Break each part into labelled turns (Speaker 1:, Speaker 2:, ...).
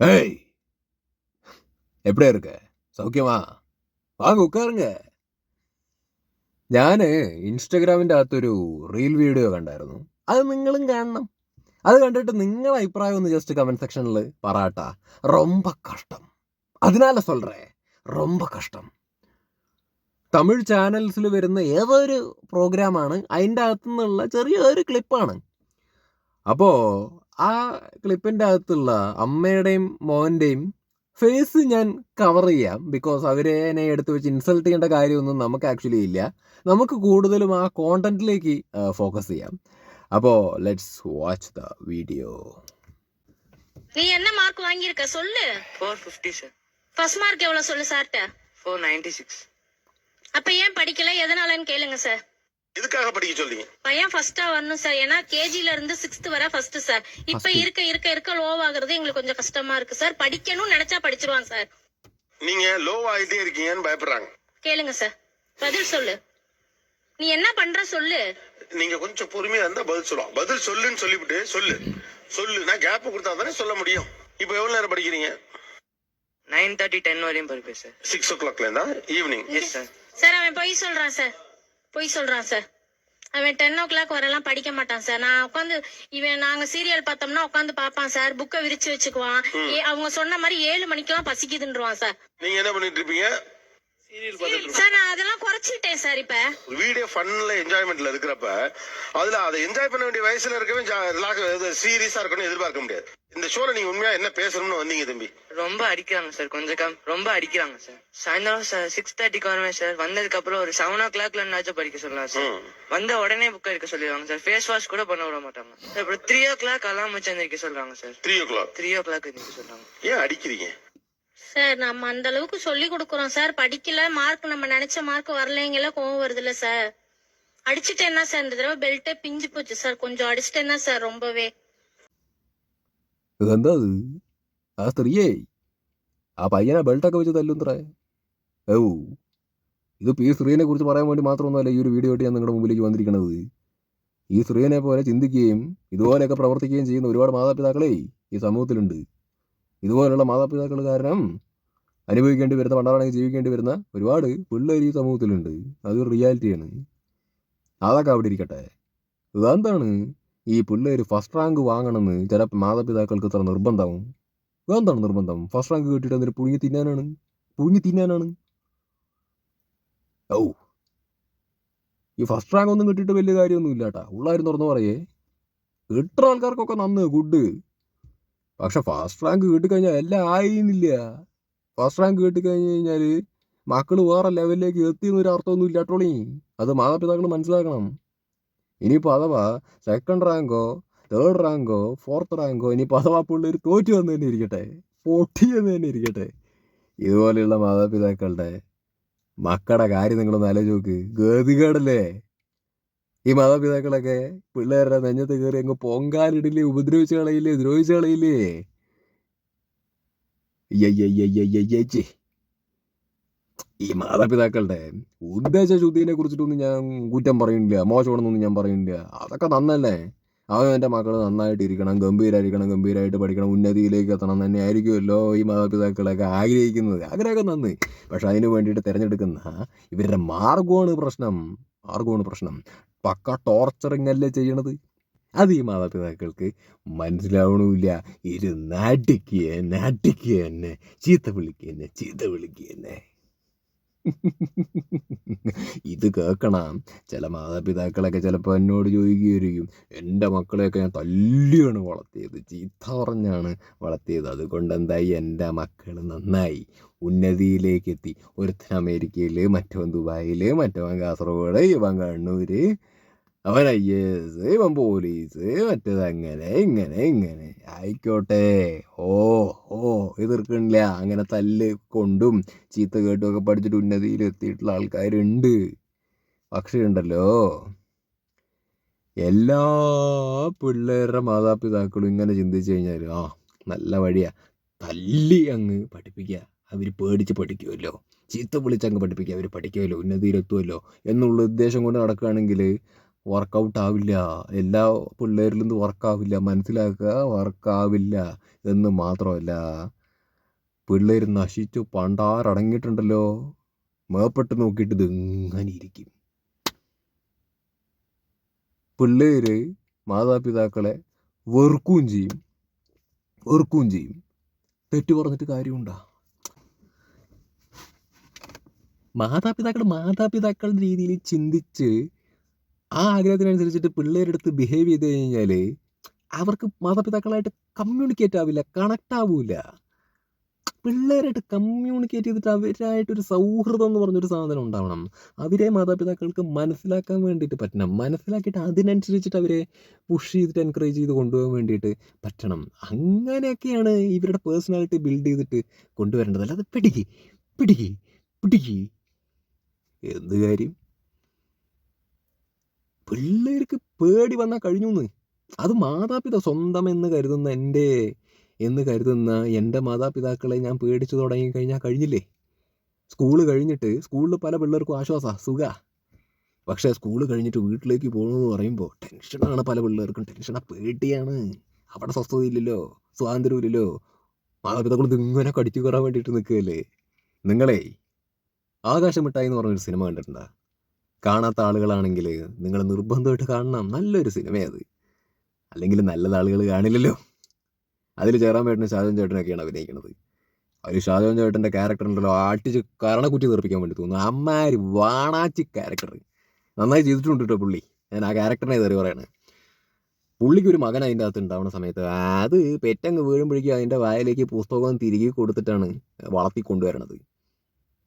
Speaker 1: ஏய் எப்படியா இருக்க സൗഖ്യമാ വാങ്ങ ഉക്കാറുങ്ക ഞാൻ ഇൻസ്റ്റഗ്രാമിൻ്റെ അകത്തൊരു റീൽ വീഡിയോ കണ്ടായിരുന്നു അത് നിങ്ങളും കാണണം അത് കണ്ടിട്ട് നിങ്ങളുടെ അഭിപ്രായം ഒന്ന് ജസ്റ്റ് കമൻറ്റ് സെക്ഷനിൽ പറയാട്ടാ ரொம்ப കഷ്ടം അതിനാല സൊല്ലേ ரொம்ப കഷ്ടം തമിഴ് ചാനൽസിൽ വരുന്ന ഏതൊരു പ്രോഗ്രാമാണ് അതിൻ്റെ അകത്തു നിന്നുള്ള ചെറിയൊരു ക്ലിപ്പാണ് അപ്പോൾ ആ ക്ലിപ്പിൻ്റെ അകത്തുള്ള അമ്മയുടെയും മോൻ്റെയും ഫേസ് ഞാൻ കവർ ചെയ്യാം ബിക്കോസ് അവരെ എന്നെ എടുത്ത് വെച്ച് ഇൻസൾട്ട് ചെയ്യേണ്ട കാര്യമൊന്നും നമുക്ക് ആക്ച്വലി ഇല്ല നമുക്ക് കൂടുതലും ആ കോണ്ടന്റിലേക്ക് ഫോക്കസ് ചെയ്യാം അപ്പോൾ ലെറ്റ്സ് വാച്ച് ദ വീഡിയോ
Speaker 2: நீ என்ன மார்க் வாங்கியிருக்க சொல்லு
Speaker 3: four fifty sir
Speaker 2: first mark எவ்வளவு சொல்லு சார்ட்ட
Speaker 3: ஃபோர் நைன்டி சிக்ஸ்
Speaker 2: அப்ப ஏன் படிக்கல எதனாலன்னு கேளுங்க சார்
Speaker 4: இதுக்காக படிக்க சொல்றீங்க.
Speaker 2: பையன் ஃபர்ஸ்டா வரணும் சார் ஏன்னா கேஜில இருந்து சிக்ஸ்த் வரை ஃபர்ஸ்ட் சார் இப்ப. இருக்க இருக்க இருக்க லோ ஆகுறது எங்களுக்கு கொஞ்சம் கஷ்டமா இருக்கு சார் படிக்கணும்னு நினைச்சா படிச்சிருவான் சார்
Speaker 4: நீங்க லோ ஆயிட்டே இருக்கீங்கன்னு பயப்படுறாங்க.
Speaker 2: கேளுங்க சார் பதில் சொல்லு. நீ என்ன பண்ற சொல்லு.
Speaker 4: நீங்க கொஞ்சம் பொறுமையா இருந்தா பதில் சொல்லுவோம் பதில் சொல்லுன்னு சொல்லிவிட்டு சொல்லு. சொல்லு. நான் கேப் கொடுத்தா தானே சொல்ல முடியும். இப்போ எவ்வளவு நேரம் படிக்கிறீங்க?
Speaker 3: நைன் தேர்ட்டி டென் வரையும் படிப்பேன் சார்
Speaker 4: சிக்ஸ் ஓ கிளாக்ல இருந்தா ஈவினிங்
Speaker 3: எஸ் சார்
Speaker 2: சார் அவன் பொய் சொல்றான் சார் பொய் சொல்றான் சார் அவன் டென் ஓ கிளாக் வரலாம் படிக்க மாட்டான் சார் நான் உட்காந்து இவன் நாங்க சீரியல் பார்த்தோம்னா உட்காந்து பாப்பான் சார் புக்கை விரிச்சு வச்சுக்குவான். அவங்க சொன்ன மாதிரி ஏழு மணிக்கெல்லாம் பசிக்குதுன்றான் சார்
Speaker 4: நீங்க என்ன பண்ணிட்டு இருப்பீங்க?
Speaker 2: சார் நான் அதெல்லாம் குறைச்சிட்டேன் சார் இப்ப.
Speaker 4: வீடியோ ஃபன்ல என்ஜாய்மெண்ட்ல இருக்கிறப்ப அதுல அதை என்ஜாய் பண்ண வேண்டிய வயசுல இருக்கவே சீரியஸா இருக்கணும் எதிர்பார்க்க முடியாது. இந்த ஷோல நீங்க உண்மையா என்ன பேசணும்னு வந்தீங்க தம்பி?
Speaker 3: ரொம்ப அடிக்கிறாங்க சார் கொஞ்சம் கம் ரொம்ப அடிக்கிறாங்க சார். சாயந்தரம் சார் சிக்ஸ் தேர்ட்டிக்கு வருவேன் சார். வந்ததுக்கு அப்புறம் ஒரு செவன் ஓ கிளாக்ல படிக்க சொல்லலாம் சார். வந்த உடனே புக் எடுக்க சொல்லிடுவாங்க சார். ஃபேஸ் வாஷ் கூட பண்ண விட மாட்டாங்க. சார் அப்புறம் த்ரீ ஓ கிளாக் அலாம் வச்சு எந்திரிக்க சொல்றாங்க sir.
Speaker 4: Three o'clock
Speaker 3: three o'clock எந்திரிக்க சொல்றாங்க
Speaker 4: ஏன் அடிக்கிறீங்க?
Speaker 2: சார் நம்ம அந்த அளவுக்கு சொல்லி கொடுக்குறோம் சார் படிக்கல மார்க் நம்ம நினைச்ச மார்க் வரலைங்கள கோவம் வருது இல்ல சார் அடிச்சுட்டு என்ன சார் இந்த தடவை பெல்ட்டே பிஞ்சு போச்சு சார் கொஞ்சம் அடிச்சுட்டு என்ன சார் ரொம்பவே
Speaker 1: ഇതെന്താ ഇത് ആ സ്ത്രീയേ ആ പയ്യനെ ബെൽറ്റൊക്കെ വെച്ച് തല്ലുന്നത്രേ ഓ ഇതിപ്പോൾ ഈ സ്ത്രീനെ കുറിച്ച് പറയാൻ വേണ്ടി മാത്രമൊന്നുമല്ല ഈ ഒരു വീഡിയോ ആയിട്ട് ഞാൻ നിങ്ങളുടെ മുമ്പിലേക്ക് വന്നിരിക്കുന്നത് ഈ സ്ത്രീനെ പോലെ ചിന്തിക്കുകയും ഇതുപോലെയൊക്കെ പ്രവർത്തിക്കുകയും ചെയ്യുന്ന ഒരുപാട് മാതാപിതാക്കളെ ഈ സമൂഹത്തിലുണ്ട് ഇതുപോലുള്ള മാതാപിതാക്കൾ കാരണം അനുഭവിക്കേണ്ടി വരുന്ന പണ്ടാണെങ്കിൽ ജീവിക്കേണ്ടി വരുന്ന ഒരുപാട് പിള്ളേർ ഈ സമൂഹത്തിലുണ്ട്. അതൊരു റിയാലിറ്റിയാണ്. അതൊക്കെ അവിടെ ഇരിക്കട്ടെ. ഇതെന്താണ്? ഈ പിള്ളേർ ഫസ്റ്റ് റാങ്ക് വാങ്ങണമെന്ന് ചില മാതാപിതാക്കൾക്ക് ഇത്ര നിർബന്ധമാവും എന്താണ് നിർബന്ധം? ഫസ്റ്റ് റാങ്ക് കിട്ടിയിട്ട് എന്തൊരു പുഴുങ്ങി തിന്നാനാണ്? പുഴുങ്ങി തിന്നാനാണ്? ഔ. ഈ ഫസ്റ്റ് റാങ്ക് ഒന്നും കിട്ടിയിട്ട് വലിയ കാര്യമൊന്നും ഇല്ല കേട്ടാ ഉള്ളാരും തുറന്നു പറയേ. കിട്ടുന്ന ആൾക്കാർക്കൊക്കെ നന്ന് ഗുഡ് പക്ഷെ ഫസ്റ്റ് റാങ്ക് കിട്ടിക്കഴിഞ്ഞാൽ എല്ലാം ആയിരുന്നില്ല ഫസ്റ്റ് റാങ്ക് കിട്ടിക്കഴിഞ്ഞ് കഴിഞ്ഞാൽ മക്കൾ വേറെ ലെവലിലേക്ക് എത്തിയെന്നൊരു അർത്ഥമൊന്നും ഇല്ല ട്രോളി അത് മാതാപിതാക്കൾ മനസ്സിലാക്കണം. ഇനിയിപ്പോൾ അഥവാ സെക്കൻഡ് റാങ്കോ തേർഡ് റാങ്കോ ഫോർത്ത് റാങ്കോ ഇനിയിപ്പോൾ അഥവാ പിള്ളേർ തോറ്റു വന്നു തന്നെ ഇരിക്കട്ടെ. പൊട്ടി പൊട്ടിയെന്ന് തന്നെ ഇരിക്കട്ടെ. ഇതുപോലെയുള്ള മാതാപിതാക്കളുടെ മക്കളുടെ കാര്യം നിങ്ങളൊന്ന് ആലോചിച്ച് നോക്ക്. ഗതികേടല്ലേ? ഈ മാതാപിതാക്കളൊക്കെ പിള്ളേരുടെ നെഞ്ഞത്ത് കയറി അങ്ങ് പൊങ്കാലിടില്ലേ ഉപദ്രവിച്ച് കളയില്ലേ ദ്രോഹിച്ച് കളയില്ലേ. ഈ മാതാപിതാക്കളുടെ ഉദ്ദേശ ശുദ്ധിനെ കുറിച്ചിട്ടൊന്നും ഞാൻ കുറ്റം പറയുന്നില്ല മോശമാണെന്നൊന്നും ഞാൻ പറയുന്നില്ല. അതൊക്കെ നന്നല്ലേ? അവൻ എന്റെ മക്കൾ നന്നായിട്ട് ഇരിക്കണം ഗംഭീരായിരിക്കണം ഗംഭീരമായിട്ട് പഠിക്കണം ഉന്നതിയിലേക്ക് എത്തണം തന്നെ ആയിരിക്കുമല്ലോ ഈ മാതാപിതാക്കളൊക്കെ ആഗ്രഹിക്കുന്നത്. ആഗ്രഹമൊക്കെ നന്ന്. പക്ഷെ അതിന് വേണ്ടിയിട്ട് തിരഞ്ഞെടുക്കുന്ന ഇവരുടെ മാർഗമാണ് പ്രശ്നം. മാർഗമാണ് പ്രശ്നം. പക്ക ടോർച്ചറിങ് അല്ലേ ചെയ്യണത്? അത് ഈ മാതാപിതാക്കൾക്ക് മനസ്സിലാവണമില്ല ഇരു നാട്ടിക്കുക നാട്ടിക്കുക തന്നെ ചീത്ത വിളിക്കുക തന്നെ ചീത്ത വിളിക്കുക തന്നെ ഇത് കേൾക്കണം ചില മാതാപിതാക്കളൊക്കെ ചിലപ്പോൾ എന്നോട് ചോദിക്കുകയായിരിക്കും എന്റെ മക്കളെയൊക്കെ ഞാൻ തല്ലിയാണ് വളർത്തിയത് ചീത്ത പറഞ്ഞാണ് വളർത്തിയത്. അതുകൊണ്ട് എന്തായി? എന്റെ മക്കൾ നന്നായി. ഉന്നതിയിലേക്ക് എത്തി. ഒരുത്തൻ അമേരിക്കയിൽ മറ്റവൻ ദുബായിൽ മറ്റവൻ കാസർഗോഡ് ഇവൻ കണ്ണൂർ എസ് ഇവൻ പോലീസ് മറ്റേത് അങ്ങനെ ഇങ്ങനെ ഇങ്ങനെ. ആയിക്കോട്ടെ. ഓ ഓ എതിർക്കണില്ല അങ്ങനെ തല്ല് കൊണ്ടും ചീത്ത കേട്ടും ഒക്കെ പഠിച്ചിട്ട് ഉന്നതിയിൽ എത്തിയിട്ടുള്ള ആൾക്കാരുണ്ട്. പക്ഷേ ഉണ്ടല്ലോ എല്ലാ പിള്ളേരുടെ മാതാപിതാക്കളും ഇങ്ങനെ ചിന്തിച്ചു കഴിഞ്ഞാൽ ആ നല്ല വഴിയാ. തല്ലി അങ്ങ് പഠിപ്പിക്കുക അവർ പേടിച്ച് പഠിക്കുമല്ലോ ചീത്ത വിളിച്ചങ്ങ് പഠിപ്പിക്കുക അവർ പഠിക്കുമല്ലോ ഉന്നതിയിലെത്തുമല്ലോ എന്നുള്ള ഉദ്ദേശം കൊണ്ട് നടക്കുകയാണെങ്കിൽ വർക്കൗട്ട് ആവില്ല. എല്ലാ പിള്ളേരിലും ഇത് വർക്കാവില്ല മനസ്സിലാക്കുക? വർക്കാവില്ല എന്ന് മാത്രമല്ല പിള്ളേർ നശിച്ചു. പണ്ടാറടങ്ങിയിട്ടുണ്ടല്ലോ മേപ്പെട്ട് നോക്കിയിട്ട് ഇത് ഇങ്ങനെ ഇരിക്കും. പിള്ളേര് മാതാപിതാക്കളെ വെറുക്കുകയും ചെയ്യും. വെറുക്കുകയും ചെയ്യും. തെറ്റു പറഞ്ഞിട്ട് കാര്യമുണ്ടാ? മാതാപിതാക്കൾ മാതാപിതാക്കളുടെ രീതിയിൽ ചിന്തിച്ച് ആ ആഗ്രഹത്തിനനുസരിച്ചിട്ട് പിള്ളേരെടുത്ത് ബിഹേവ് ചെയ്ത് കഴിഞ്ഞാൽ അവർക്ക് മാതാപിതാക്കളായിട്ട് കമ്മ്യൂണിക്കേറ്റ് ആവില്ല കണക്റ്റ് ആവില്ല പിള്ളേരായിട്ട് കമ്മ്യൂണിക്കേറ്റ് ചെയ്തിട്ട് അവരായിട്ടൊരു സൗഹൃദം എന്ന് പറഞ്ഞൊരു സാധനം ഉണ്ടാവണം. അവരെ മാതാപിതാക്കൾക്ക് മനസ്സിലാക്കാൻ വേണ്ടിയിട്ട് പറ്റണം. മനസ്സിലാക്കിയിട്ട് അതിനനുസരിച്ചിട്ട് അവരെ പുഷ് ചെയ്തിട്ട് എൻകറേജ് ചെയ്ത് കൊണ്ടുപോകാൻ വേണ്ടിയിട്ട് പറ്റണം. അങ്ങനെയൊക്കെയാണ് ഇവരുടെ പേഴ്സണാലിറ്റി ബിൽഡ് ചെയ്തിട്ട് കൊണ്ടുവരേണ്ടത്. അല്ലാതെ പിടിക്ക് പിടിക്ക് പിടിക്ക്. എന്ത് കാര്യം? പിള്ളേർക്ക് പേടി വന്നാൽ കഴിഞ്ഞു അത് മാതാപിതാ സ്വന്തം എന്ന് കരുതുന്ന എന്റെ എന്ന് കരുതുന്ന എന്റെ മാതാപിതാക്കളെ ഞാൻ പേടിച്ചു തുടങ്ങി കഴിഞ്ഞാൽ കഴിഞ്ഞില്ലേ? സ്കൂൾ കഴിഞ്ഞിട്ട് സ്കൂളിൽ പല പിള്ളേർക്കും ആശ്വാസ സുഖ. പക്ഷേ സ്കൂൾ കഴിഞ്ഞിട്ട് വീട്ടിലേക്ക് പോകണമെന്ന് പറയുമ്പോൾ ടെൻഷനാണ് പല പിള്ളേർക്കും. ടെൻഷനാണ് പേടിയാണ്. അവിടെ സ്വസ്ഥതയില്ലല്ലോ സ്വാതന്ത്ര്യമില്ലല്ലോ മാതാപിതാക്കൾ ഇങ്ങനെ കടിച്ചു കയറാൻ വേണ്ടിയിട്ട് നിൽക്കുകയല്ലേ? നിങ്ങളെ ആകാശമിട്ടായി എന്ന് പറഞ്ഞൊരു സിനിമ കണ്ടിട്ടുണ്ടോ? കാണാത്ത ആളുകളാണെങ്കിൽ നിങ്ങൾ നിർബന്ധമായിട്ട് കാണണം. നല്ലൊരു സിനിമയത് അല്ലെങ്കിൽ നല്ലത് ആളുകൾ കാണില്ലല്ലോ. അതിൽ ചേരാൻ പറ്റുന്ന ഷാജോൻ ചേട്ടനൊക്കെയാണ് അഭിനയിക്കുന്നത്. അവർ ഷാജോൻ ചേട്ടന്റെ ഉണ്ടല്ലോ ആട്ടിച്ച് കരണക്കുറ്റി തെറിപ്പിക്കാൻ വേണ്ടി തോന്നുന്നു. അമ്മാരി വാണാച്ചി ക്യാരക്ടർ. നന്നായി ചെയ്തിട്ടുണ്ട് കേട്ടോ പുള്ളി. ഞാൻ ആ ക്യാരക്ടറിനെ തെറി പറയാണ്. പുള്ളിക്ക് ഒരു മകൻ അതിന്റെ അകത്ത് ഉണ്ടാവുന്ന സമയത്ത് അത് പെറ്റങ്ങ് വീഴുമ്പോഴേക്കും അതിന്റെ വായലേക്ക് പുസ്തകം തിരികെ കൊടുത്തിട്ടാണ് വളർത്തി കൊണ്ടുവരണത്.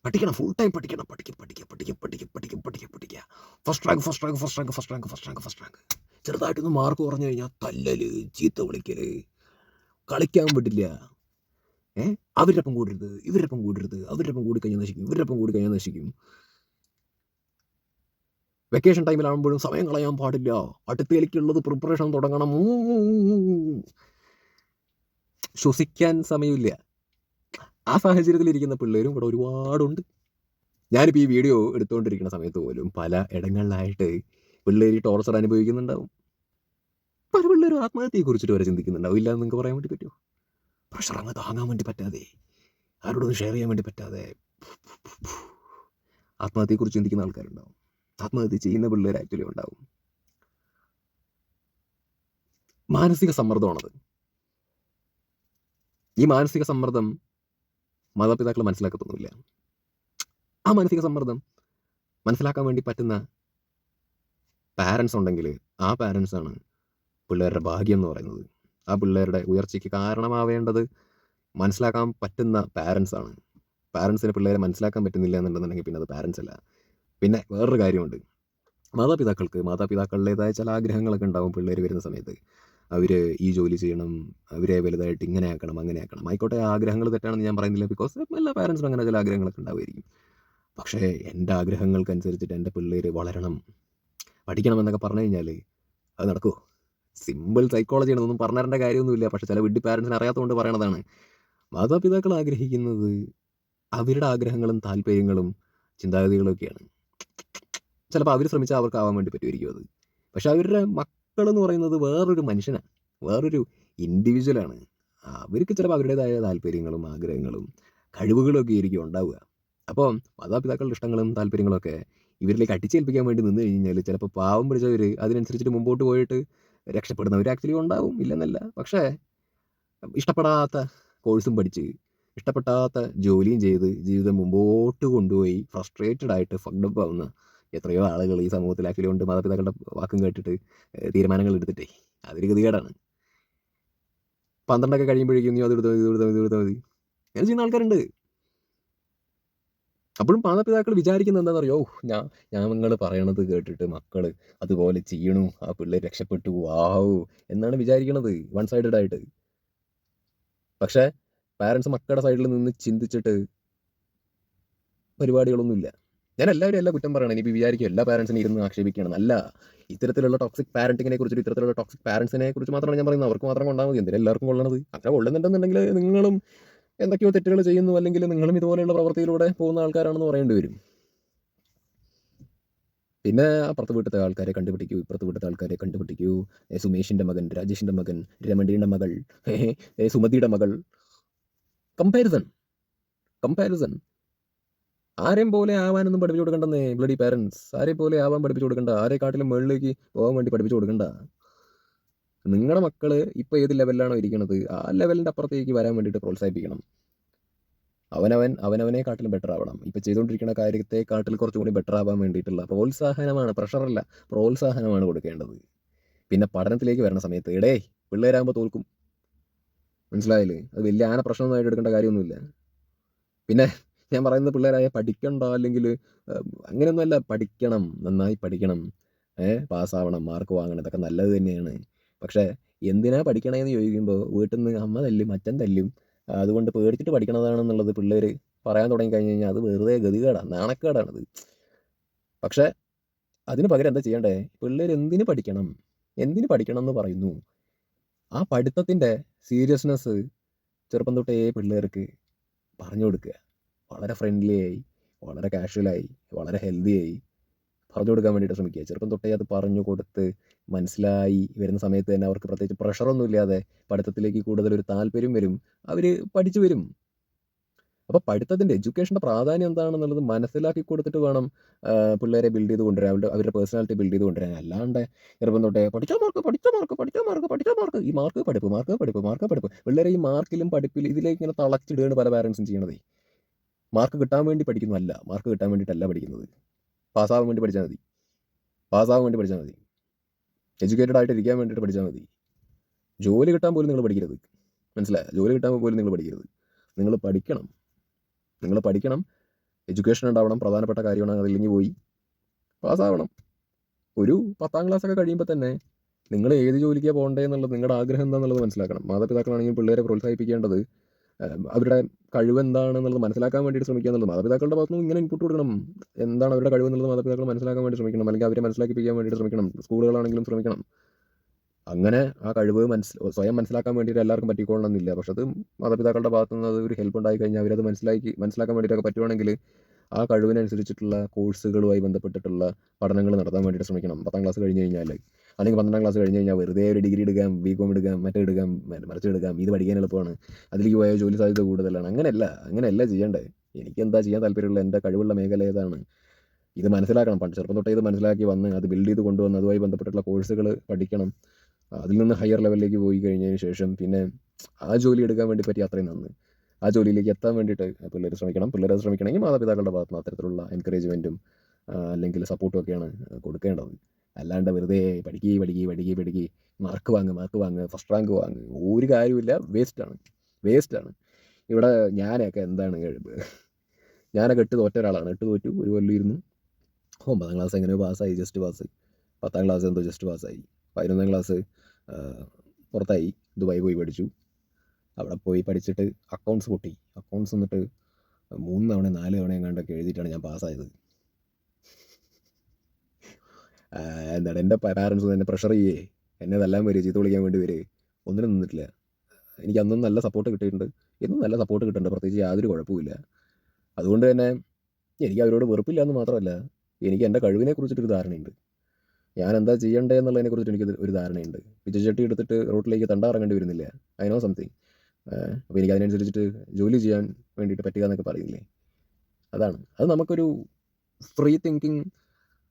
Speaker 1: പഠിക്കണം ഫുൾ ടൈം പഠിക്കണം പഠിക്കും പഠിക്കുക പഠിക്കും പഠിക്കും പഠിക്കും പഠിക്കുക പഠിക്കുക first rank first rank first rank first rank first rank first rank ചെറുതായിട്ടൊന്ന് മാർക്ക് കുറഞ്ഞു കഴിഞ്ഞാൽ തല്ലല് ചീത്ത വിളിക്കൽ. കളിക്കാൻ പറ്റില്ല ഏ? അവരുടെ ഒപ്പം കൂടരുത് ഇവരുടെ ഒപ്പം കൂടരുത് അവരുടെ ഒപ്പം കൂടി കഴിഞ്ഞാൽ നശിക്കും ഇവരുടെ ഒപ്പം കൂടി കഴിഞ്ഞാൽ നശിക്കും വെക്കേഷൻ ടൈമിലാകുമ്പോഴും സമയം കളയാൻ പാടില്ല. അടുത്തേക്കുള്ളത് പ്രിപ്പറേഷൻ തുടങ്ങണം. ശ്വസിക്കാൻ സമയമില്ല. ആ സാഹചര്യത്തിൽ ഇരിക്കുന്ന പിള്ളേരും ഇവിടെ ഒരുപാടുണ്ട്. ഞാനിപ്പോൾ ഈ വീഡിയോ എടുത്തുകൊണ്ടിരിക്കുന്ന സമയത്ത് പോലും പല ഇടങ്ങളിലായിട്ട് പിള്ളേർ ടോർച്ചർ അനുഭവിക്കുന്നുണ്ടാവും. പല പിള്ളേരും ആത്മഹത്യയെ കുറിച്ചിട്ട് വരെ ചിന്തിക്കുന്നുണ്ടാവും. ഇല്ലാന്ന് നിങ്ങൾക്ക് പറയാൻ വേണ്ടി പറ്റുമോ? പ്രഷർ അങ്ങ് താങ്ങാൻ വേണ്ടി പറ്റാതെ ആരോടൊന്നും ഷെയർ ചെയ്യാൻ വേണ്ടി പറ്റാതെ ആത്മഹത്യയെക്കുറിച്ച് ചിന്തിക്കുന്ന ആൾക്കാരുണ്ടാവും. ആത്മഹത്യ ചെയ്യുന്ന പിള്ളേർ ആക്ച്വലി ഉണ്ടാവും. മാനസിക സമ്മർദ്ദമാണത്. ഈ മാനസിക സമ്മർദ്ദം മാതാപിതാക്കൾ മനസ്സിലാക്കത്തൊന്നുമില്ല. ആ മാനസിക സമ്മർദ്ദം മനസ്സിലാക്കാൻ വേണ്ടി പറ്റുന്ന പാരൻസ് ഉണ്ടെങ്കിൽ ആ പാരൻസ് ആണ് പിള്ളേരുടെ ഭാഗ്യം എന്ന് പറയുന്നത്. ആ പിള്ളേരുടെ ഉയർച്ചയ്ക്ക് കാരണമാവേണ്ടത് മനസ്സിലാക്കാൻ പറ്റുന്ന പാരൻസ് ആണ്. പാരൻസിന് പിള്ളേരെ മനസ്സിലാക്കാൻ പറ്റുന്നില്ല എന്നുണ്ടെന്നുണ്ടെങ്കിൽ പിന്നെ അത് പാരൻസ് അല്ല. പിന്നെ വേറൊരു കാര്യമുണ്ട്. മാതാപിതാക്കൾക്ക് മാതാപിതാക്കളുടേതായ ചില ആഗ്രഹങ്ങളൊക്കെ ഉണ്ടാവും പിള്ളേർ വരുന്ന സമയത്ത്. അവർ ഈ ജോലി ചെയ്യണം അവരെ വലുതായിട്ട് ഇങ്ങനെ ആക്കണം അങ്ങനെ ആക്കണം. ആയിക്കോട്ടെ ആഗ്രഹങ്ങൾ തെറ്റാണെന്ന് ഞാൻ പറയുന്നില്ല ബിക്കോസ് എല്ലാ പാരൻസിനും അങ്ങനെ ചില ആഗ്രഹങ്ങളൊക്കെ ഉണ്ടാവുമായിരിക്കും. പക്ഷേ എന്റെ ആഗ്രഹങ്ങൾക്കനുസരിച്ചിട്ട് എന്റെ പിള്ളേർ വളരണം. പഠിക്കണം എന്നൊക്കെ പറഞ്ഞു കഴിഞ്ഞാൽ അത് നടക്കുമോ സിമ്പിൾ സൈക്കോളജി ആണ് പറഞ്ഞു തരേണ്ട കാര്യമൊന്നുമില്ല. പക്ഷേ ചില വിഡ്ഡി പാരൻസിന് അറിയാത്തതുകൊണ്ട് പറയണതാണ്. മാതാപിതാക്കൾ ആഗ്രഹിക്കുന്നത് അവരുടെ ആഗ്രഹങ്ങളും താല്പര്യങ്ങളും ചിന്താഗതികളും ഒക്കെയാണ്. ചിലപ്പോൾ അവർ ശ്രമിച്ചാൽ അവർക്ക് ആവാൻ വേണ്ടി പറ്റുമായിരിക്കും അത്. പക്ഷെ അവരുടെ മക്കൾ എന്ന് പറയുന്നത് വേറൊരു മനുഷ്യനാണ്. വേറൊരു ഇൻഡിവിജ്വലാണ് അവർക്ക് ചിലപ്പോൾ അവരുടേതായ താല്പര്യങ്ങളും ആഗ്രഹങ്ങളും കഴിവുകളൊക്കെ ആയിരിക്കും ഉണ്ടാവുക. അപ്പോൾ മാതാപിതാക്കളുടെ ഇഷ്ടങ്ങളും താല്പര്യങ്ങളൊക്കെ ഇവരിലേക്ക് അടിച്ചേൽപ്പിക്കാൻ വേണ്ടി നിന്ന് കഴിഞ്ഞാൽ ചിലപ്പോൾ പാവം പിടിച്ചവർ അതിനനുസരിച്ചിട്ട് മുമ്പോട്ട് പോയിട്ട് രക്ഷപ്പെടുന്നവർ ആക്ച്വലി ഉണ്ടാവും ഇല്ലെന്നല്ല. പക്ഷേ ഇഷ്ടപ്പെടാത്ത കോഴ്സും പഠിച്ച് ഇഷ്ടപ്പെടാത്ത ജോലിയും ചെയ്ത് ജീവിതം മുമ്പോട്ട് കൊണ്ടുപോയി ഫ്രസ്ട്രേറ്റഡ് ആയിട്ട് ഫഗ്ഡപ്പ് ആവുന്ന എത്രയോ ആളുകൾ ഈ സമൂഹത്തിൽ ആക്ച്വലി ഉണ്ട് മാതാപിതാക്കളുടെ വാക്കും കേട്ടിട്ട് തീരുമാനങ്ങൾ എടുത്തിട്ടേ. അതൊരു ഗതികേടാണ്. പന്ത്രണ്ടൊക്കെ കഴിയുമ്പോഴേക്കും നീ അത് എടുത്താൽ മതി ഇത് എടുത്താൽ ഇത് മതി. അങ്ങനെ ചെയ്യുന്ന ആൾക്കാരുണ്ട്. അപ്പോഴും മാതാപിതാക്കൾ വിചാരിക്കുന്നത് എന്താണെന്നറിയോ? "ഓ, ഞാൻ ഞാൻ നിങ്ങൾ പറയണത് കേട്ടിട്ട് മക്കൾ അതുപോലെ ചെയ്യണു ആ പിള്ളേർ രക്ഷപ്പെട്ടു വാവു എന്നാണ് വിചാരിക്കണത് വൺ സൈഡഡ് ആയിട്ട്. പക്ഷേ പാരൻസ് മക്കളുടെ സൈഡിൽ നിന്ന് ചിന്തിച്ചിട്ട് പരിപാടികളൊന്നുമില്ല. ഞാൻ എല്ലാവരും എല്ലാ കുറ്റം പറയണം. ഇനി വിചാരിക്കും എല്ലാ പാരൻസിനെ ഇരുന്ന് ആക്ഷേപിക്കണം അല്ല ഇത്തരത്തിലുള്ള ടോക്സിക് പാരന്റിങ്ങിനെ കുറിച്ച് ഇത്തരത്തിലുള്ള ടോക്സിക് പാരൻസിനെ കുറിച്ച് മാത്രമാണ് ഞാൻ പറയുന്നത്. അവർക്ക് മാത്രം കൊണ്ടാൽ മതി. എന്തിനാ എല്ലാവർക്കും കൊള്ളണത്? അങ്ങനെ കൊള്ളുന്നുണ്ടെന്നുണ്ടെങ്കിൽ നിങ്ങളും എന്തൊക്കെയോ തെറ്റുകൾ ചെയ്യുന്നു. അല്ലെങ്കിൽ നിങ്ങളും ഇതുപോലെയുള്ള പ്രവൃത്തിയിലൂടെ പോകുന്ന ആൾക്കാരാണെന്ന് പറയേണ്ടി വരും. പിന്നെ അപ്പുറത്ത് വീട്ടിലത്തെ ആൾക്കാരെ കണ്ടുപിടിക്കൂ. ഇപ്പുറത്ത് വീട്ടിലത്തെ ആൾക്കാരെ കണ്ടുപിടിക്കൂ. സുമേഷിന്റെ മകൻ രാജേഷിന്റെ മകൻ രമണിയുടെ മകൾ സുമതിയുടെ മകൾ. കമ്പാരിസൺ കമ്പാരിസൺ ആരെയും പോലെ ആവാനൊന്നും പഠിപ്പിച്ചു കൊടുക്കണ്ടെന്നേ ബ്ലഡി പാരൻസ് ആരെ പോലെ ആവാൻ പഠിപ്പിച്ചു കൊടുക്കണ്ട. ആരെ കാട്ടിലും മുകളിലേക്ക് പോകാൻ വേണ്ടി പഠിപ്പിച്ചു കൊടുക്കണ്ട. നിങ്ങളുടെ മക്കൾ ഇപ്പൊ ഏത് ലെവലിലാണോ ഇരിക്കുന്നത് ആ ലെവലിന്റെ അപ്പുറത്തേക്ക് വരാൻ വേണ്ടിയിട്ട് പ്രോത്സാഹിപ്പിക്കണം. അവനവൻ അവനവനെ കാട്ടിലും ബെറ്റർ ആവണം. ഇപ്പൊ ചെയ്തുകൊണ്ടിരിക്കുന്ന കാര്യത്തെക്കാട്ടിൽ കുറച്ചും കൂടി ബെറ്റർ ആവാൻ വേണ്ടിയിട്ടുള്ള പ്രോത്സാഹനമാണ് പ്രഷറല്ല പ്രോത്സാഹനമാണ് കൊടുക്കേണ്ടത്. പിന്നെ പഠനത്തിലേക്ക് വരുന്ന സമയത്ത് ഇടേ പിള്ളേരാകുമ്പോൾ തോൽക്കും. മനസ്സിലായില്ലേ? അത് വലിയ ആന പ്രശ്നമൊന്നും ആയിട്ട് എടുക്കേണ്ട കാര്യമൊന്നുമില്ല. പിന്നെ ഞാൻ പറയുന്നത് പിള്ളേരായ പഠിക്കണ്ട? അല്ലെങ്കിൽ അങ്ങനെയൊന്നുമല്ല. പഠിക്കണം. നന്നായി പഠിക്കണം. ഏഹ് പാസ്സാവണം. മാർക്ക് വാങ്ങണം. ഇതൊക്കെ നല്ലത് തന്നെയാണ്. പക്ഷേ എന്തിനാ പഠിക്കണേന്ന് ചോദിക്കുമ്പോൾ വീട്ടിൽ നിന്ന് അമ്മ തല്ലും അച്ഛൻ തല്ലും. അതുകൊണ്ട് പേടിച്ചിട്ട് പഠിക്കണതാണെന്നുള്ളത് പിള്ളേർ പറയാൻ തുടങ്ങി കഴിഞ്ഞ് കഴിഞ്ഞാൽ അത് വെറുതെ ഗതികേടാണ് നാണക്കേടാണത്. പക്ഷേ അതിന് പകരം എന്താ ചെയ്യണ്ടേ? പിള്ളേർ എന്തിന് പഠിക്കണം? എന്തിന് പഠിക്കണം എന്ന് പറയുന്നു. ആ പഠിത്തത്തിന്റെ സീരിയസ്നെസ് ചെറുപ്പം തൊട്ടേ പിള്ളേർക്ക് പറഞ്ഞു കൊടുക്കുക. വളരെ ഫ്രണ്ട്ലി ആയി വളരെ കാഷ്വലായി വളരെ ഹെൽത്തി ആയി പറഞ്ഞു കൊടുക്കാൻ വേണ്ടിയിട്ട് ശ്രമിക്കുക. ചെറുപ്പം തൊട്ടേ അത് പറഞ്ഞു കൊടുത്ത് മനസ്സിലായി വരുന്ന സമയത്ത് തന്നെ അവർക്ക് പ്രത്യേകിച്ച് പ്രഷറൊന്നും ഇല്ലാതെ പഠിത്തത്തിലേക്ക് കൂടുതൽ ഒരു താല്പര്യം വരും അവർ പഠിച്ചു വരും. അപ്പോൾ പഠിത്തത്തിന്റെ എഡ്യൂക്കേഷന്റെ പ്രാധാന്യം എന്താണെന്നുള്ളത് മനസ്സിലാക്കി കൊടുത്തിട്ട് വേണം പിള്ളേരെ ബിൽഡ് ചെയ്ത് കൊണ്ടുവരാൻ. അവരുടെ അവരുടെ പേഴ്സണാലിറ്റി ബിൽഡ് ചെയ്ത് കൊണ്ടുവരാൻ. അല്ലാണ്ട് ചെറുപ്പം തൊട്ടേ പഠിച്ച മാർക്ക് പഠിച്ച മാർക്ക് പഠിച്ച മാർക്ക് പഠിച്ച മാർക്ക് ഈ മാർക്ക് പഠിപ്പ് മാർക്ക് പഠിപ്പ് മാർക്ക് പഠിപ്പ്. പിള്ളേരെ ഈ മാർക്കിലും പഠിപ്പിലും ഇതിലേക്ക് ഇങ്ങനെ തളച്ചിടുകയാണ് പല പാരൻസും ചെയ്യണതേ മാർക്ക് കിട്ടാൻ വേണ്ടി പഠിക്കുന്നതല്ല. മാർക്ക് കിട്ടാൻ വേണ്ടിയിട്ടല്ല പഠിക്കുന്നത്. പാസ്സാവാൻ വേണ്ടി പഠിച്ചാൽ മതി. പാസ്സാവാൻ വേണ്ടി പഠിച്ചാൽ മതി. എഡ്യൂക്കേറ്റഡ് ആയിട്ട് ഇരിക്കാൻ വേണ്ടിയിട്ട് പഠിച്ചാൽ മതി. ജോലി കിട്ടാൻ പോലും നിങ്ങൾ പഠിക്കരുത്. മനസ്സിലായോ? ജോലി കിട്ടാൻ പോലും നിങ്ങൾ പഠിക്കരുത്. നിങ്ങൾ പഠിക്കണം. നിങ്ങൾ പഠിക്കണം. എഡ്യൂക്കേഷൻ ഉണ്ടാവണം. പ്രധാനപ്പെട്ട കാര്യമാണ് അതില്ലെങ്കിൽ പോയി. പാസ്സാവണം ഒരു പത്താം ക്ലാസ് ഒക്കെ കഴിയുമ്പോൾ തന്നെ നിങ്ങൾ ഏത് ജോലിക്കാണ് പോകേണ്ടത് എന്നുള്ളത് നിങ്ങളുടെ ആഗ്രഹം എന്താണെന്നുള്ളത് മനസ്സിലാക്കണം. മാതാപിതാക്കളാണെങ്കിൽ പിള്ളേരെ പ്രോത്സാഹിപ്പിക്കേണ്ടത് അവരുടെ കഴിവ് എന്താണെന്നുള്ളത് മനസ്സിലാക്കാൻ വേണ്ടിയിട്ട് ശ്രമിക്കുക എന്നുള്ളത് മാതാപിതാക്കളുടെ ഭാഗത്തുനിന്ന് ഇങ്ങനെ ഇൻപുട്ട് കൊടുക്കണം. എന്താണ് അവരുടെ കഴിവ് എന്നുള്ളത് മാതാപിതാക്കൾ മനസ്സിലാക്കാൻ വേണ്ടി ശ്രമിക്കണം. അല്ലെങ്കിൽ അവരെ മനസ്സിലാക്കിപ്പിക്കാൻ വേണ്ടിയിട്ട് ശ്രമിക്കണം. സ്കൂളുകളാണെങ്കിലും ശ്രമിക്കണം. അങ്ങനെ ആ കഴിവ് മനസ്സ് സ്വയം മനസ്സിലാക്കാൻ വേണ്ടിയിട്ട് എല്ലാവർക്കും പറ്റിക്കൊള്ളണമെന്നില്ല പക്ഷെ അത് മാതാപിതാക്കളുടെ ഭാഗത്തു നിന്ന് അത് ഒരു ഹെൽപ്പ് ഉണ്ടായി കഴിഞ്ഞാൽ അവരത് മനസ്സിലാക്കി മനസ്സിലാക്കാൻ വേണ്ടിയിട്ടൊക്കെ പറ്റുവാണെങ്കിൽ ആ കഴിവിനനുസരിച്ചിട്ടുള്ള കോഴ്സുകളുമായി ബന്ധപ്പെട്ടിട്ടുള്ള പഠനങ്ങൾ നടത്താൻ വേണ്ടിയിട്ട് ശ്രമിക്കണം. പത്താം ക്ലാസ് കഴിഞ്ഞ് കഴിഞ്ഞാൽ അല്ലെങ്കിൽ പന്ത്രണ്ടാം ക്ലാസ് കഴിഞ്ഞ് കഴിഞ്ഞാൽ വെറുതെ ഒരു ഡിഗ്രി എടുക്കാം ബി കോം എടുക്കാം മറ്റേ എടുക്കാം മ- മറിച്ച് എടുക്കാം. ഇത് പഠിക്കാൻ എളുപ്പമാണ്. അതിലേക്ക് പോയാൽ ജോലി സാധ്യത കൂടുതലാണ്. അങ്ങനെയല്ല അങ്ങനെയല്ല ചെയ്യേണ്ടത് എനിക്ക് എന്താ ചെയ്യാൻ താല്പര്യമുള്ള എന്റെ കഴിവുള്ള മേഖല ഏതാണ്? ഇത് മനസ്സിലാക്കണം. പണ്ട് ചെറുപ്പം തൊട്ടേ ഇത് മനസ്സിലാക്കി വന്ന് അത് ബിൽഡ് ചെയ്ത് കൊണ്ടുവന്ന് അതുമായി ബന്ധപ്പെട്ടിട്ടുള്ള കോഴ്സുകൾ പഠിക്കണം. അതിൽ നിന്ന് ഹയർ ലെവലിലേക്ക് പോയി കഴിഞ്ഞതിന് ശേഷം പിന്നെ ആ ജോലി എടുക്കാൻ വേണ്ടി പറ്റി അത്രയും നന്ന്. ആ ജോലിയിലേക്ക് എത്താൻ വേണ്ടിയിട്ട് പിള്ളേർ ശ്രമിക്കണം. പിള്ളേർ ശ്രമിക്കണമെങ്കിൽ മാതാപിതാക്കളുടെ ഭാഗത്ത് നിന്ന് അത്തരത്തിലുള്ള എൻകറേജ്മെന്റും അല്ലെങ്കിൽ സപ്പോർട്ടും ഒക്കെയാണ് കൊടുക്കേണ്ടത്. അല്ലാണ്ട് വെറുതെ പഠിക്കി പഠിക്കുക പഠിക്കുക പഠിക്കുക മാർക്ക് വാങ്ങ് മാർക്ക് വാങ്ങ് ഫസ്റ്റ് റാങ്ക് വാങ്ങ് ഒരു കാര്യമില്ല വേസ്റ്റാണ് വേസ്റ്റാണ് ഇവിടെ ഞാനൊക്കെ എന്താണ് ഞാനൊക്കെ എട്ട് തോറ്റ ഒരാളാണ് എട്ട് തോറ്റു ഒരു കൊല്ലം ഇരുന്നു. ഒമ്പതാം ക്ലാസ് എങ്ങനെയോ പാസ്സായി ജസ്റ്റ് പാസ് പത്താം ക്ലാസ് എന്തോ ജസ്റ്റ് പാസ്സായി പതിനൊന്നാം ക്ലാസ് പുറത്തായി. ദുബായി പോയി പഠിച്ചു. അവിടെ പോയി പഠിച്ചിട്ട് അക്കൗണ്ട്സ് പൊട്ടി. അക്കൗണ്ട്സ് എന്നിട്ട് മൂന്ന് തവണ നാല് തവണ എങ്ങാണ്ടൊക്കെ എഴുതിയിട്ടാണ് ഞാൻ പാസ്സായത് എന്താണ്? എന്റെ പാരൻസ് എന്നെ പ്രഷർ ചെയ്യേ. എന്നെ തല്ലാൻ വരും ചീത്ത വിളിക്കാൻ വേണ്ടി വരെ. ഒന്നിനും നിന്നിട്ടില്ല. എനിക്ക് അന്നും നല്ല സപ്പോർട്ട് കിട്ടിയിട്ടുണ്ട്. എന്നും നല്ല സപ്പോർട്ട് കിട്ടുന്നുണ്ട്. പ്രത്യേകിച്ച് യാതൊരു കുഴപ്പമില്ല അതുകൊണ്ട് തന്നെ എനിക്ക് അവരോട് വെറുപ്പില്ല എന്ന് മാത്രമല്ല എനിക്ക് എന്റെ കഴിവിനെ കുറിച്ചിട്ടൊരു ധാരണയുണ്ട്. ഞാൻ എന്താ ചെയ്യണ്ടേ എന്നുള്ളതിനെ കുറിച്ചിട്ട് എനിക്ക് ഒരു ധാരണയുണ്ട് പിച്ചച്ചട്ടി എടുത്തിട്ട് റോട്ടിലേക്ക് തണ്ടാറങ്ങേണ്ടി വരുന്നില്ല. ഐ നോ സംതിങ് അപ്പോൾ എനിക്ക് അതിനനുസരിച്ചിട്ട് ജോലി ചെയ്യാൻ വേണ്ടിയിട്ട് പറ്റുക എന്നൊക്കെ പറയുന്നില്ലേ? അതാണ്. അത് നമുക്കൊരു ഫ്രീ തിങ്കിങ്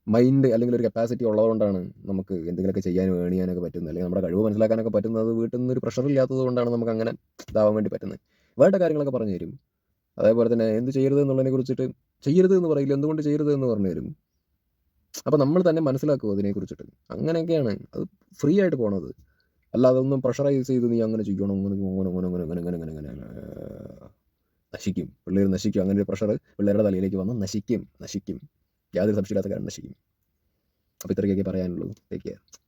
Speaker 1: മൈൻഡ് അല്ലെങ്കിൽ ഒരു കപ്പാസിറ്റി ഉള്ളതുകൊണ്ടാണ് നമുക്ക് എന്തെങ്കിലുമൊക്കെ ചെയ്യാനും വേണിയാനൊക്കെ പറ്റുന്നത്. അല്ലെങ്കിൽ നമ്മുടെ കഴിവ് മനസ്സിലാക്കാനൊക്കെ പറ്റുന്നത് വീട്ടിൽ നിന്ന് ഒരു പ്രഷർ ഇല്ലാത്തത് കൊണ്ടാണ് നമുക്ക് അങ്ങനെ ഇതാവാൻ വേണ്ടി പറ്റുന്നത്. വേണ്ട കാര്യങ്ങളൊക്കെ പറഞ്ഞു തരും. അതേപോലെ തന്നെ എന്ത് ചെയ്യരുത് എന്നുള്ളതിനെ കുറിച്ചിട്ട് ചെയ്യരുത് എന്ന് പറയില്ല എന്തുകൊണ്ട് ചെയ്യരുത് എന്ന് പറഞ്ഞു തരും. അപ്പോൾ നമ്മൾ തന്നെ മനസ്സിലാക്കുമോ അതിനെക്കുറിച്ചിട്ട് അങ്ങനെയൊക്കെയാണ്. അത് ഫ്രീ ആയിട്ട് പോണത്. അല്ലാതെ ഒന്നും പ്രഷറൈസ് ചെയ്ത് നീ അങ്ങനെ ചെയ്യണം അങ്ങനെ അങ്ങനെ അങ്ങനെ അങ്ങനെ അങ്ങനെ അങ്ങനെ അങ്ങനെ അങ്ങനെ. നശിക്കും. പിള്ളേർ നശിക്കും. അങ്ങനെ ഒരു പ്രഷർ പിള്ളേരുടെ തലയിലേക്ക് വന്നാൽ നശിക്കും നശിക്കും. യാതൊരു സംശയമില്ലാത്ത കാരണം നശിക്കും. അപ്പോൾ ഇത്രയൊക്കെ പറയാനുള്ളൂ ടേക്ക് കെയർ